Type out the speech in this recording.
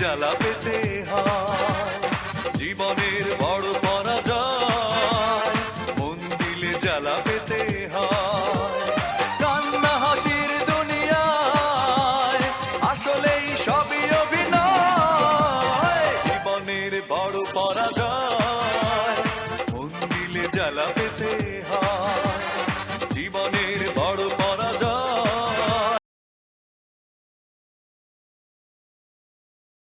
জ্বালা পেতে হয় জীবনের বড় পরাজয়, মন দিলে জ্বালা পেতে হয় কান্না হাসির দুনিয়ায়, আসলেই সবই অভিনয়। জীবনের বড় পরাজয়, মন দিলে জ্বালা পেতে